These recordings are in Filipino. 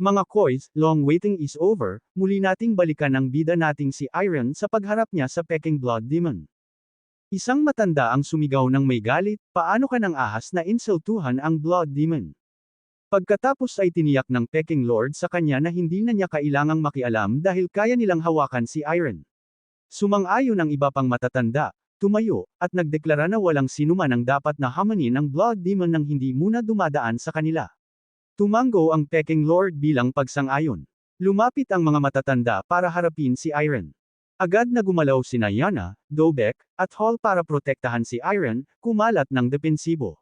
Mga koys, long waiting is over, muli nating balikan ang bida nating si Iron sa pagharap niya sa Peking Blood Demon. Isang matanda ang sumigaw ng may galit, paano ka nang ahas na insultuhan ang Blood Demon? Pagkatapos ay tiniyak ng Peking Lord sa kanya na hindi na niya kailangang makialam dahil kaya nilang hawakan si Iron. Sumang-ayon ang iba pang matatanda, tumayo, at nagdeklara na walang sinuman ang dapat na hamanin ang Blood Demon nang hindi muna dumadaan sa kanila. Tumango ang Peking Lord bilang pagsang-ayon. Lumapit ang mga matatanda para harapin si Iron. Agad na gumalaw si Yana, Dobek, at Hall para protektahan si Iron, kumalat ng depensibo.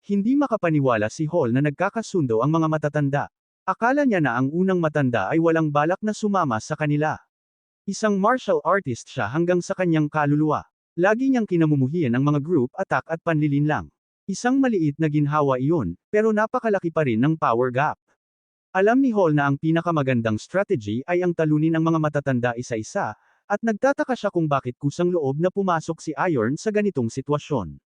Hindi makapaniwala si Hall na nagkakasundo ang mga matatanda. Akala niya na ang unang matanda ay walang balak na sumama sa kanila. Isang martial artist siya hanggang sa kanyang kaluluwa. Lagi niyang kinamumuhian ang mga group attack at panlilinlang. Isang maliit na ginhawa iyon, pero napakalaki pa rin ng power gap. Alam ni Hall na ang pinakamagandang strategy ay ang talunin ang mga matatanda isa-isa, at nagtataka siya kung bakit kusang loob na pumasok si Iron sa ganitong sitwasyon.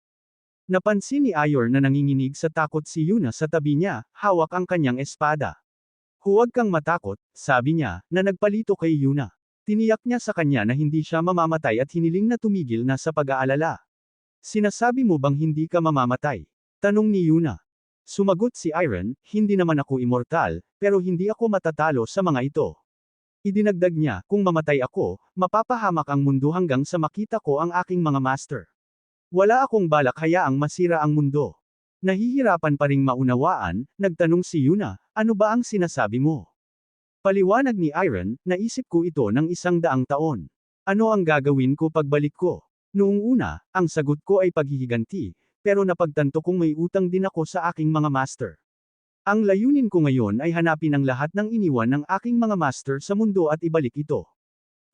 Napansin ni Iron na nanginginig sa takot si Yuna sa tabi niya, hawak ang kanyang espada. Huwag kang matakot, sabi niya, na nagpalito kay Yuna. Tiniyak niya sa kanya na hindi siya mamamatay at hiniling na tumigil na sa pag-aalala. Sinasabi mo bang hindi ka mamamatay? Tanong ni Yuna. Sumagot si Iron, hindi naman ako immortal, pero hindi ako matatalo sa mga ito. Idinagdag niya, kung mamatay ako, mapapahamak ang mundo hanggang sa makita ko ang aking mga master. Wala akong balak hayaang masira ang mundo. Nahihirapan pa ring maunawaan, nagtanong si Yuna, ano ba ang sinasabi mo? Paliwanag ni Iron, naisip ko ito ng isang daang taon. Ano ang gagawin ko pagbalik ko? Noong una, ang sagot ko ay paghihiganti, pero napagtanto kong may utang din ako sa aking mga master. Ang layunin ko ngayon ay hanapin ang lahat ng iniwan ng aking mga master sa mundo at ibalik ito.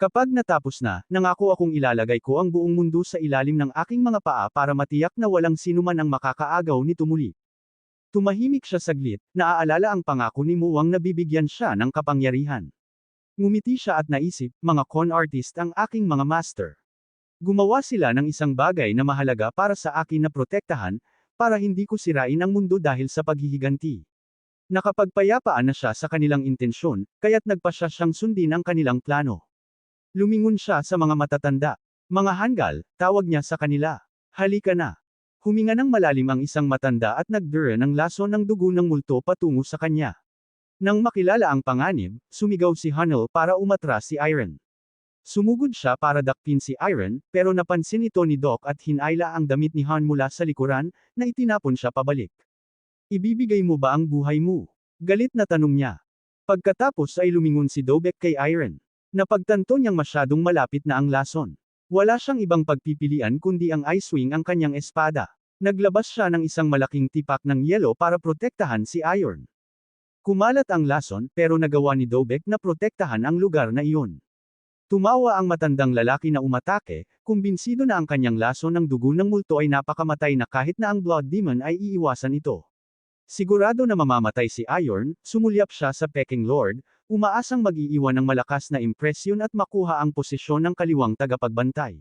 Kapag natapos na, nangako akong ilalagay ko ang buong mundo sa ilalim ng aking mga paa para matiyak na walang sinuman ang makakaagaw nito muli. Tumahimik siya saglit, naaalala ang pangako ni Muwang na bibigyan siya ng kapangyarihan. Ngumiti siya at naisip, mga con artist ang aking mga master. Gumawa sila ng isang bagay na mahalaga para sa akin na protektahan, para hindi ko sirain ang mundo dahil sa paghihiganti. Nakapagpayapaan na siya sa kanilang intensyon, kaya't nagpa siya siyang sundin ang kanilang plano. Lumingon siya sa mga matatanda. Mga hanggal, tawag niya sa kanila. Halika na. Huminga ng malalim ang isang matanda at nagdura ng laso ng dugo ng multo patungo sa kanya. Nang makilala ang panganib, sumigaw si Hanel para umatras si Iron. Sumugod siya para dakpin si Iron, pero napansin ito ni Doc at hinayla ang damit ni Han mula sa likuran, na itinapon siya pabalik. Ibibigay mo ba ang buhay mo? Galit na tanong niya. Pagkatapos ay lumingon si Dobek kay Iron. Napagtanto niyang masyadong malapit na ang lason. Wala siyang ibang pagpipilian kundi ang ice wing ang kanyang espada. Naglabas siya ng isang malaking tipak ng yelo para protektahan si Iron. Kumalat ang lason, pero nagawa ni Dobek na protektahan ang lugar na iyon. Tumawa ang matandang lalaki na umatake, kumbinsido na ang kanyang laso ng dugo ng multo ay napakamatay na kahit na ang Blood Demon ay iiwasan ito. Sigurado na mamamatay si Iron, sumulyap siya sa Peking Lord, umaasang mag-iiwan ng malakas na impresyon at makuha ang posisyon ng kaliwang tagapagbantay.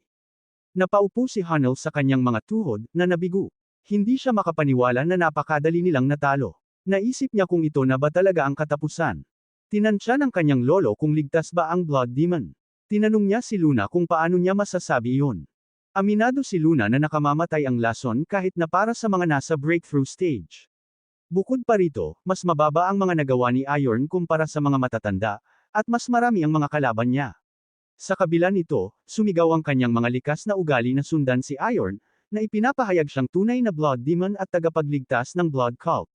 Napaupo si Hanel sa kanyang mga tuhod, na nabigo. Hindi siya makapaniwala na napakadali nilang natalo. Naisip niya kung ito na ba talaga ang katapusan. Tinansya ng kanyang lolo kung ligtas ba ang Blood Demon. Tinanong niya si Luna kung paano niya masasabi iyon. Aminado si Luna na nakamamatay ang lason kahit na para sa mga nasa breakthrough stage. Bukod pa rito, mas mababa ang mga nagawa ni Iron kumpara sa mga matatanda, at mas marami ang mga kalaban niya. Sa kabila nito, sumigaw ang kanyang mga likas na ugali na sundan si Iron, na ipinapahayag siyang tunay na Blood Demon at tagapagligtas ng Blood Cult.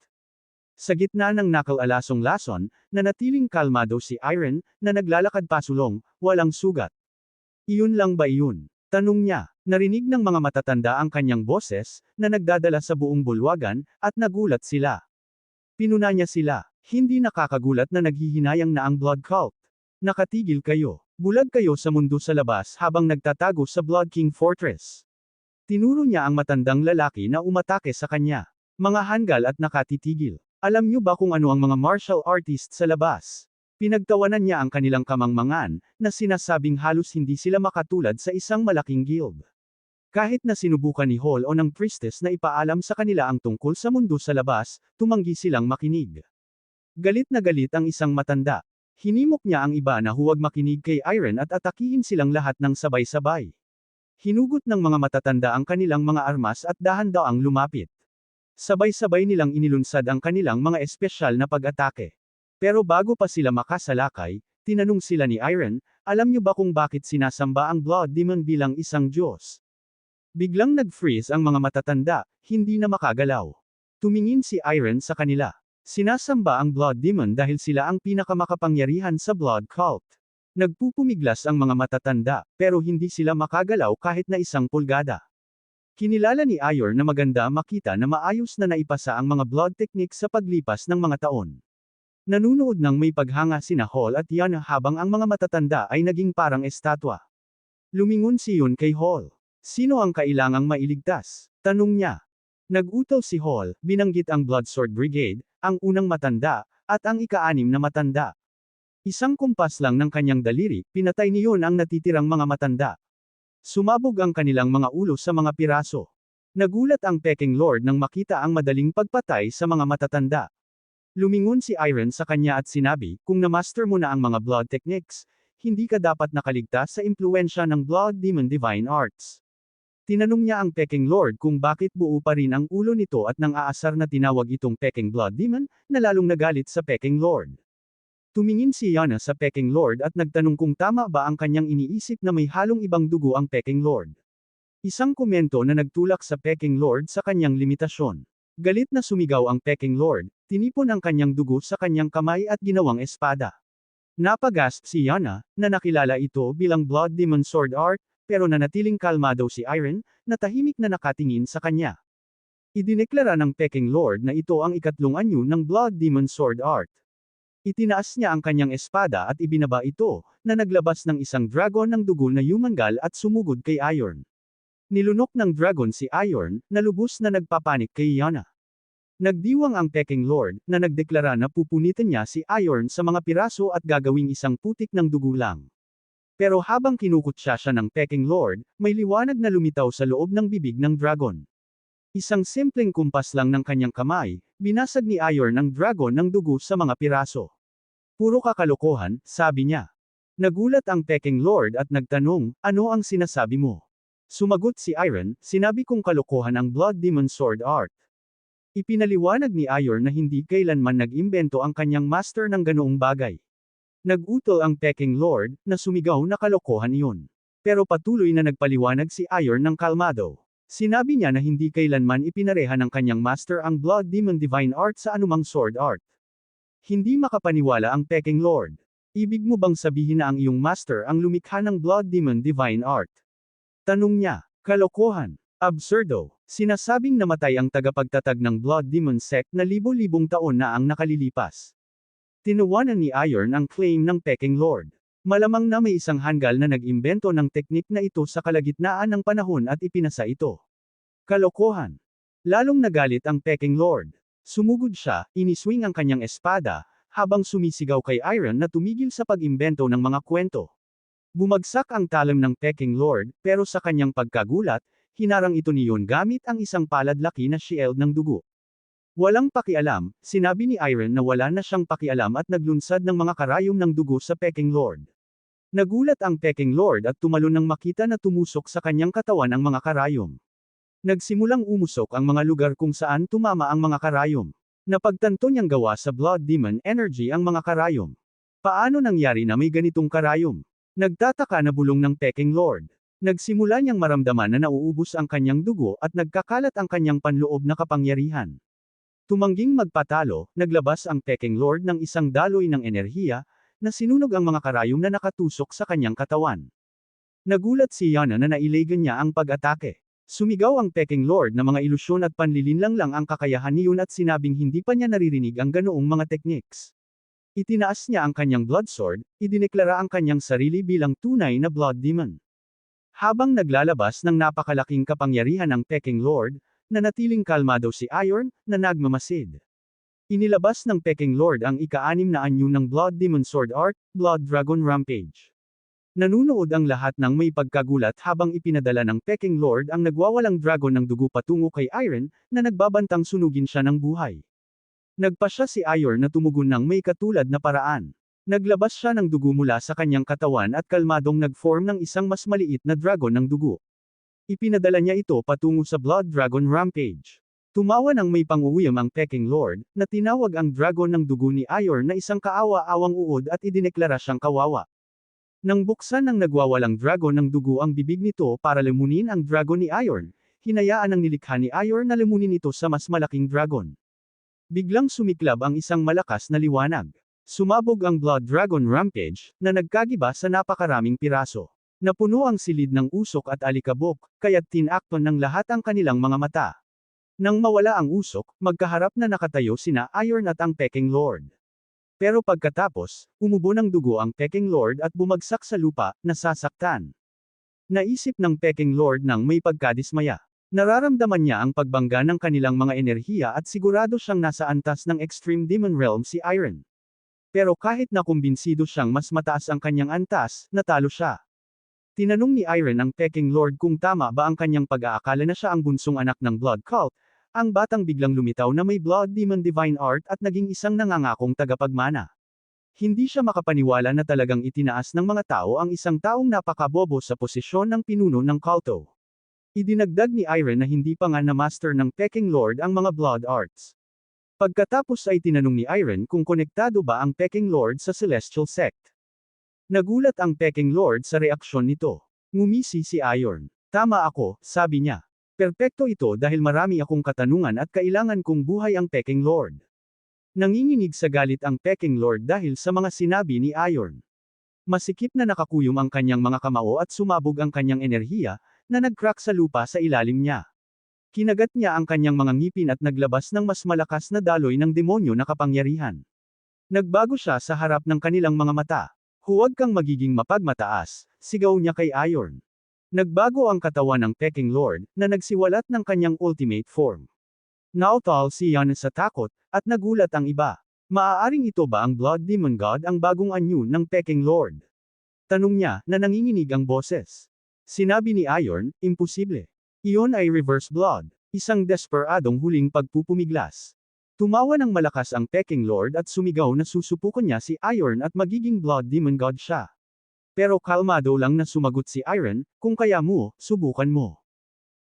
Sa gitna ng nakal-alasong lason, nanatiling kalmado si Iron, na naglalakad pasulong, walang sugat. Iyon lang ba iyon? Tanong niya, narinig ng mga matatanda ang kanyang boses, na nagdadala sa buong bulwagan, at nagulat sila. Pinuna niya sila, hindi nakakagulat na naghihinayang na ang Blood Cult. Nakatigil kayo, bulag kayo sa mundo sa labas habang nagtatago sa Blood King Fortress. Tinuro niya ang matandang lalaki na umatake sa kanya. Mga hanggal at nakatitigil. Alam niyo ba kung ano ang mga martial artists sa labas? Pinagtawanan niya ang kanilang kamangmangan, na sinasabing halos hindi sila makatulad sa isang malaking guild. Kahit na sinubukan ni Hall o ng priestess na ipaalam sa kanila ang tungkol sa mundo sa labas, tumanggi silang makinig. Galit na galit ang isang matanda. Hinimok niya ang iba na huwag makinig kay Iron at atakihin silang lahat ng sabay-sabay. Hinugot ng mga matatanda ang kanilang mga armas at dahan-daang lumapit. Sabay-sabay nilang inilunsad ang kanilang mga espesyal na pag-atake. Pero bago pa sila makasalakay, tinanong sila ni Iron, alam niyo ba kung bakit sinasamba ang Blood Demon bilang isang Diyos? Biglang nag-freeze ang mga matatanda, hindi na makagalaw. Tumingin si Iron sa kanila. Sinasamba ang Blood Demon dahil sila ang pinakamakapangyarihan sa Blood Cult. Nagpupumiglas ang mga matatanda, pero hindi sila makagalaw kahit na isang pulgada. Kinilala ni Ayor na maganda makita na maayos na naipasa ang mga blood techniques sa paglipas ng mga taon. Nanunood ng may paghanga sina Hall at Yana habang ang mga matatanda ay naging parang estatwa. Lumingon si Yun kay Hall. Sino ang kailangang mailigtas? Tanong niya. Nag-utaw si Hall, binanggit ang Bloodsword Brigade, ang unang matanda, at ang ika-anim na matanda. Isang kumpas lang ng kanyang daliri, pinatay niyon ang natitirang mga matanda. Sumabog ang kanilang mga ulo sa mga piraso. Nagulat ang Peking Lord nang makita ang madaling pagpatay sa mga matatanda. Lumingon si Iron sa kanya at sinabi, kung na-master mo na ang mga blood techniques, hindi ka dapat nakaligtas sa impluensya ng Blood Demon Divine Arts. Tinanong niya ang Peking Lord kung bakit buo pa rin ang ulo nito at nang aasar na tinawag itong Peking Blood Demon, na lalong nagalit sa Peking Lord. Tumingin si Yana sa Peking Lord at nagtanong kung tama ba ang kanyang iniisip na may halong ibang dugo ang Peking Lord. Isang komento na nagtulak sa Peking Lord sa kanyang limitasyon. Galit na sumigaw ang Peking Lord, tinipon ang kanyang dugo sa kanyang kamay at ginawang espada. Napagasp si Yana, na nakilala ito bilang Blood Demon Sword Art, pero nanatiling kalmado si Iron, na tahimik na nakatingin sa kanya. Idineklara ng Peking Lord na ito ang ikatlong anyo ng Blood Demon Sword Art. Itinaas niya ang kanyang espada at ibinaba ito, na naglabas ng isang dragon ng dugo na yumangal at sumugod kay Iron. Nilunok ng dragon si Iron, na lubos na nagpapanik kay Yana. Nagdiwang ang Peking Lord, na nagdeklara na pupunitin niya si Iron sa mga piraso at gagawing isang putik ng dugo lang. Pero habang kinukutsa siya ng Peking Lord, may liwanag na lumitaw sa loob ng bibig ng dragon. Isang simpleng kumpas lang ng kanyang kamay, binasag ni Ayor ng dragon ng dugo sa mga piraso. Puro kakalokohan, sabi niya. Nagulat ang Peking Lord at nagtanong, ano ang sinasabi mo? Sumagot si Iron, sinabi kong kalokohan ang Blood Demon Sword Art. Ipinaliwanag ni Ayor na hindi kailanman nag-imbento ang kanyang master ng ganoong bagay. Nag-utol ang Peking Lord, na sumigaw na kalokohan iyon. Pero patuloy na nagpaliwanag si Ayor ng kalmado. Sinabi niya na hindi kailanman ipinareha ng kanyang master ang Blood Demon Divine Art sa anumang sword art. Hindi makapaniwala ang Peking Lord. Ibig mo bang sabihin na ang iyong master ang lumikha ng Blood Demon Divine Art? Tanong niya, kalokohan, absurdo, sinasabing namatay ang tagapagtatag ng Blood Demon sect na libo-libong taon na ang nakalilipas. Tinuwanan ni Iron ang claim ng Peking Lord. Malamang na may isang hanggal na nag-imbento ng teknik na ito sa kalagitnaan ng panahon at ipinasa ito. Kalokohan. Lalong nagalit ang Peking Lord. Sumugod siya, iniswing ang kanyang espada, habang sumisigaw kay Iron na tumigil sa pag-imbento ng mga kwento. Bumagsak ang talam ng Peking Lord, pero sa kanyang pagkagulat, hinarang ito ni Yun gamit ang isang paladlaki na shield ng dugo. Walang pakialam, sinabi ni Iron na wala na siyang pakialam at naglunsad ng mga karayom ng dugo sa Peking Lord. Nagulat ang Peking Lord at tumalon nang makita na tumusok sa kanyang katawan ang mga karayom. Nagsimulang umusok ang mga lugar kung saan tumama ang mga karayom. Napagtanto niyang gawa sa Blood Demon Energy ang mga karayom. Paano nangyari na may ganitong karayom? Nagtataka na bulong ng Peking Lord. Nagsimula niyang maramdaman na nauubos ang kanyang dugo at nagkakalat ang kanyang panloob na kapangyarihan. Tumangging magpatalo, naglabas ang Peking Lord ng isang daloy ng enerhiya, na sinunog ang mga karayom na nakatusok sa kanyang katawan. Nagulat si Yana na nailagan niya ang pag-atake. Sumigaw ang Peking Lord na mga ilusyon at panlilinlang lang ang kakayahan niyon at sinabing hindi pa niya naririnig ang ganoong mga techniques. Itinaas niya ang kanyang blood sword, idineklara ang kanyang sarili bilang tunay na blood demon. Habang naglalabas ng napakalaking kapangyarihan ng Peking Lord, Nanatiling kalmado si Iron, na nagmamasid. Inilabas ng Peking Lord ang ika-anim na anyo ng Blood Demon Sword Art, Blood Dragon Rampage. Nanunood ang lahat ng may pagkagulat habang ipinadala ng Peking Lord ang nagwawalang dragon ng dugo patungo kay Iron, na nagbabantang sunugin siya ng buhay. Nagpa siya si Ayor na tumugon ng may katulad na paraan. Naglabas siya ng dugo mula sa kanyang katawan at kalmadong nag-form ng isang mas maliit na dragon ng dugo. Ipinadala niya ito patungo sa Blood Dragon Rampage. Tumawa ng may panguwiyam ang Peking Lord, na tinawag ang dragon ng dugo ni Ayor na isang kaawa-awang uod at idineklara siyang kawawa. Nang buksan ng nagwawalang dragon ng dugo ang bibig nito para lemunin ang dragon ni Ayorn, hinayaan ng nilikha ni Ayor na lemunin ito sa mas malaking dragon. Biglang sumiklab ang isang malakas na liwanag. Sumabog ang Blood Dragon Rampage, na nagkagiba sa napakaraming piraso. Napuno ang silid ng usok at alikabok, kaya't tinakton ng lahat ang kanilang mga mata. Nang mawala ang usok, magkaharap na nakatayo sina Iron at ang Peking Lord. Pero pagkatapos, umubo ng dugo ang Peking Lord at bumagsak sa lupa, nasasaktan. Naisip ng Peking Lord nang may pagkadismaya. Nararamdaman niya ang pagbangga ng kanilang mga enerhiya at sigurado siyang nasa antas ng Extreme Demon Realm si Iron. Pero kahit na kumbinsido siyang mas mataas ang kanyang antas, natalo siya. Tinanong ni Iron ang Peking Lord kung tama ba ang kanyang pag-aakala na siya ang bunsong anak ng Blood Cult, ang batang biglang lumitaw na may Blood Demon Divine Art at naging isang nangangakong tagapagmana. Hindi siya makapaniwala na talagang itinaas ng mga tao ang isang taong napakabobo sa posisyon ng pinuno ng culto. Idinagdag ni Iron na hindi pa nga na-master ng Peking Lord ang mga Blood Arts. Pagkatapos ay tinanong ni Iron kung konektado ba ang Peking Lord sa Celestial Sect. Nagulat ang Peking Lord sa reaksyon nito. Ngumisi si Iron. Tama ako, sabi niya. Perpekto ito dahil marami akong katanungan at kailangan kong buhay ang Peking Lord. Nanginginig sa galit ang Peking Lord dahil sa mga sinabi ni Iron. Masikip na nakakuyom ang kanyang mga kamao at sumabog ang kanyang enerhiya, na nag-crack sa lupa sa ilalim niya. Kinagat niya ang kanyang mga ngipin at naglabas ng mas malakas na daloy ng demonyo na kapangyarihan. Nagbago siya sa harap ng kanilang mga mata. Huwag kang magiging mapagmataas, sigaw niya kay Iron. Nagbago ang katawan ng Peking Lord, na nagsiwalat ng kanyang ultimate form. Nautal si Yan sa takot, at nagulat ang iba. Maaaring ito ba ang Blood Demon God ang bagong anyo ng Peking Lord? Tanong niya, na nanginginig ang boses. Sinabi ni Iron, imposible. Iyon ay reverse blood, isang desperadong huling pagpupumiglas. Tumawa ng malakas ang Peking Lord at sumigaw na susupukan niya si Iron at magiging Blood Demon God siya. Pero kalmado lang na sumagot si Iron, kung kaya mo, subukan mo.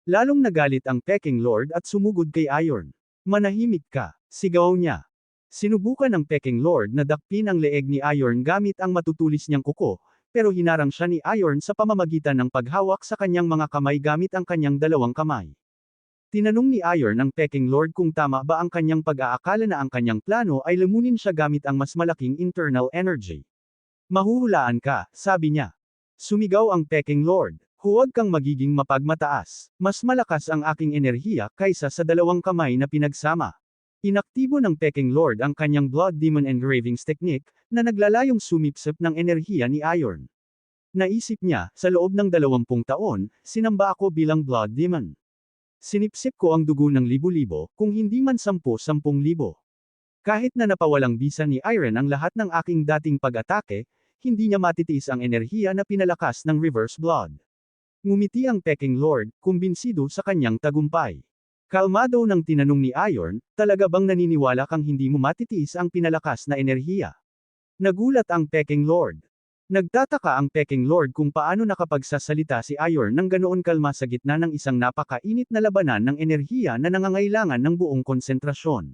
Lalong nagalit ang Peking Lord at sumugod kay Iron. Manahimik ka, sigaw niya. Sinubukan ng Peking Lord na dakpin ang leeg ni Iron gamit ang matutulis niyang kuko, pero hinarang siya ni Iron sa pamamagitan ng paghawak sa kanyang mga kamay gamit ang kanyang dalawang kamay. Tinanong ni Iron ang Peking Lord kung tama ba ang kanyang pag-aakala na ang kanyang plano ay lamunin siya gamit ang mas malaking internal energy. Mahuhulaan ka, sabi niya. Sumigaw ang Peking Lord. Huwag kang magiging mapagmataas. Mas malakas ang aking enerhiya kaysa sa dalawang kamay na pinagsama. Inaktibo ng Peking Lord ang kanyang Blood Demon Engravings technique, na naglalayong sumipsip ng enerhiya ni Iron. Naisip niya, sa loob ng dalawampung taon, sinamba ako bilang Blood Demon. Sinipsip ko ang dugo ng libo-libo, kung hindi man sampu-sampung libo. Kahit na napawalang bisa ni Iron ang lahat ng aking dating pag-atake, hindi niya matitiis ang enerhiya na pinalakas ng reverse blood. Ngumiti ang Peking Lord, kumbinsido sa kanyang tagumpay. Kalmado nang tinanong ni Iron, talaga bang naniniwala kang hindi mo matitiis ang pinalakas na enerhiya? Nagulat ang Peking Lord. Nagtataka ang Peking Lord kung paano nakapagsasalita si Iron ng ganoon kalma sa gitna ng isang napakainit na labanan ng enerhiya na nangangailangan ng buong konsentrasyon.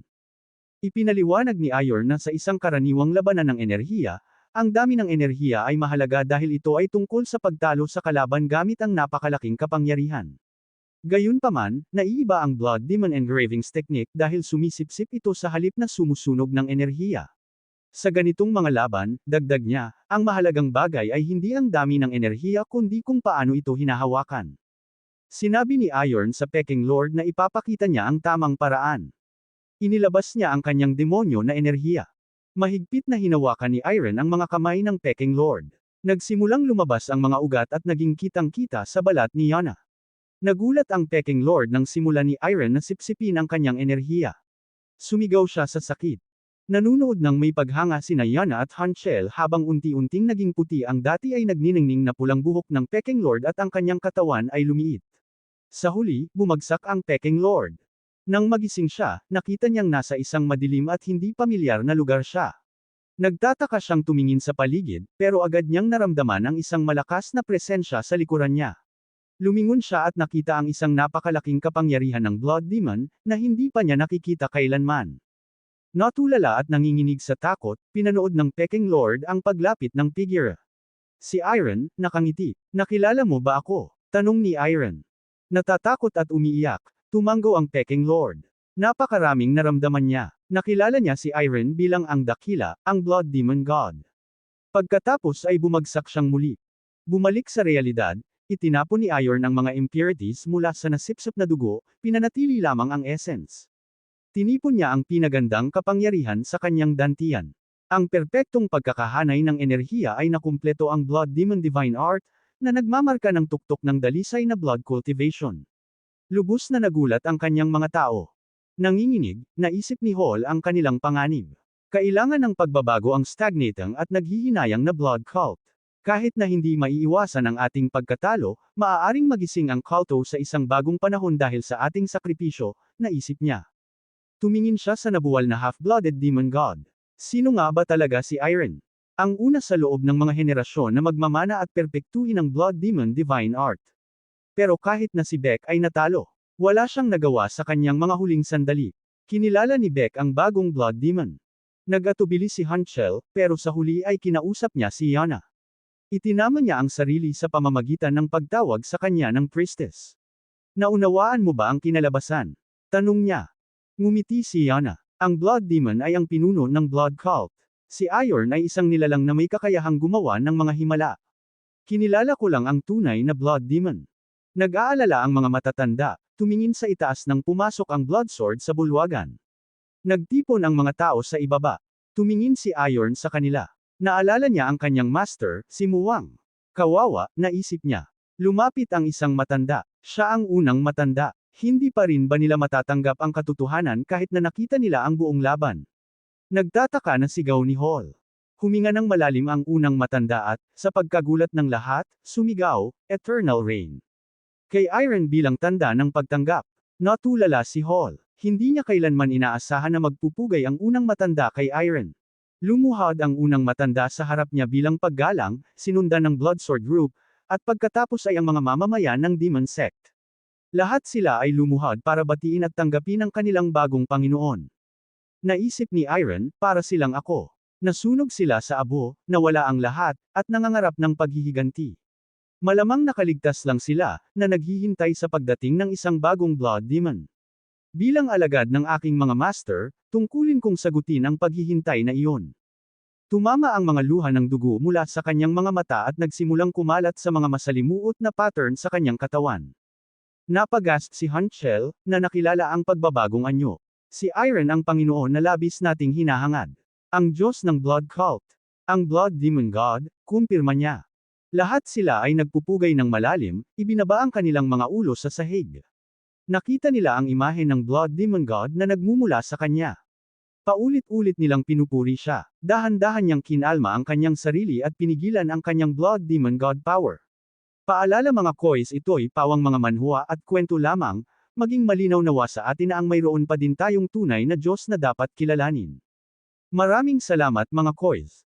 Ipinaliwanag ni Iron na sa isang karaniwang labanan ng enerhiya, ang dami ng enerhiya ay mahalaga dahil ito ay tungkol sa pagtalo sa kalaban gamit ang napakalaking kapangyarihan. Gayunpaman, naiiba ang Blood Demon Engravings technique dahil sumisipsip ito sa halip na sumusunog ng enerhiya. Sa ganitong mga laban, dagdag niya, ang mahalagang bagay ay hindi ang dami ng enerhiya kundi kung paano ito hinahawakan. Sinabi ni Iron sa Peking Lord na ipapakita niya ang tamang paraan. Inilabas niya ang kanyang demonyo na enerhiya. Mahigpit na hinawakan ni Iron ang mga kamay ng Peking Lord. Nagsimulang lumabas ang mga ugat at naging kitang-kita sa balat ni Yana. Nagulat ang Peking Lord nang simula ni Iron na sipsipin ang kanyang enerhiya. Sumigaw siya sa sakit. Nanunood ng may paghanga sina Yana at Hanchel habang unti-unting naging puti ang dati ay nagniningning na pulang buhok ng Peking Lord at ang kanyang katawan ay lumiit. Sa huli, bumagsak ang Peking Lord. Nang magising siya, nakita niyang nasa isang madilim at hindi pamilyar na lugar siya. Nagtataka siyang tumingin sa paligid, pero agad niyang naramdaman ang isang malakas na presensya sa likuran niya. Lumingon siya at nakita ang isang napakalaking kapangyarihan ng Blood Demon, na hindi pa niya nakikita kailanman. Natulala at nanginginig sa takot, pinanood ng Peking Lord ang paglapit ng figure. Si Iron, nakangiti. Nakilala mo ba ako? Tanong ni Iron. Natatakot at umiiyak, tumango ang Peking Lord. Napakaraming naramdaman niya. Nakilala niya si Iron bilang ang dakila, ang Blood Demon God. Pagkatapos ay bumagsak siyang muli. Bumalik sa realidad, itinapon ni Iron ang mga impurities mula sa nasipsop na dugo, pinanatili lamang ang essence. Tinipon niya ang pinagandang kapangyarihan sa kanyang dantian. Ang perpektong pagkakahanay ng enerhiya ay nakumpleto ang Blood Demon Divine Art, na nagmamarka ng tuktok ng dalisay na blood cultivation. Lubos na nagulat ang kanyang mga tao. Nanginginig, naisip ni Hall ang kanilang panganib. Kailangan ng pagbabago ang stagnating at naghihinayang na blood cult. Kahit na hindi maiiwasan ang ating pagkatalo, maaaring magising ang culto sa isang bagong panahon dahil sa ating sakripisyo, naisip niya. Tumingin siya sa nabuwal na half-blooded demon god. Sino nga ba talaga si Iron? Ang una sa loob ng mga henerasyon na magmamana at perpektuhin ang Blood Demon Divine Art. Pero kahit na si Beck ay natalo, wala siyang nagawa sa kanyang mga huling sandali. Kinilala ni Beck ang bagong Blood Demon. Nagatubili si Hunchel, pero sa huli ay kinausap niya si Yana. Itinama niya ang sarili sa pamamagitan ng pagtawag sa kanya ng priestess. Naunawaan mo ba ang kinalabasan? Tanong niya. Ngumiti si Yana. Ang Blood Demon ay ang pinuno ng Blood Cult. Si Iron ay isang nilalang na may kakayahang gumawa ng mga himala. Kinilala ko lang ang tunay na Blood Demon. Nag-aalala ang mga matatanda, tumingin sa itaas nang pumasok ang Blood Sword sa bulwagan. Nagtipon ang mga tao sa ibaba. Tumingin si Iron sa kanila. Naalala niya ang kanyang master, si Muwang. Kawawa, naisip niya. Lumapit ang isang matanda. Siya ang unang matanda. Hindi pa rin ba nila matatanggap ang katotohanan kahit na nakita nila ang buong laban? Nagtataka na sigaw ni Hall. Huminga ng malalim ang unang matanda at, sa pagkagulat ng lahat, sumigaw, Eternal Reign. Kay Iron bilang tanda ng pagtanggap. Natulala si Hall. Hindi niya kailanman inaasahan na magpupugay ang unang matanda kay Iron. Lumuhad ang unang matanda sa harap niya bilang paggalang, sinundan ng Bloodsword Group, at pagkatapos ay ang mga mamamayan ng Demon Sect. Lahat sila ay lumuhad para batiin at tanggapin ang kanilang bagong Panginoon. Naisip ni Iron, para silang ako. Nasunog sila sa abo, nawala ang lahat, at nangangarap ng paghihiganti. Malamang nakaligtas lang sila, na naghihintay sa pagdating ng isang bagong Blood Demon. Bilang alagad ng aking mga master, tungkulin kong sagutin ang paghihintay na iyon. Tumama ang mga luha ng dugo mula sa kanyang mga mata at nagsimulang kumalat sa mga masalimuot na pattern sa kanyang katawan. Napagast si Hunchel, na nakilala ang pagbabagong anyo. Si Iron ang Panginoon na labis nating hinahangad. Ang Diyos ng Blood Cult. Ang Blood Demon God, kumpirma niya. Lahat sila ay nagpupugay ng malalim, ibinaba ang kanilang mga ulo sa sahig. Nakita nila ang imahe ng Blood Demon God na nagmumula sa kanya. Paulit-ulit nilang pinupuri siya. Dahan-dahan niyang kinalma ang kanyang sarili at pinigilan ang kanyang Blood Demon God power. Paalala mga kois ito'y pawang mga manhua at kwento lamang, maging malinaw nawa sa atin na ang mayroon pa din tayong tunay na Diyos na dapat kilalanin. Maraming salamat mga kois.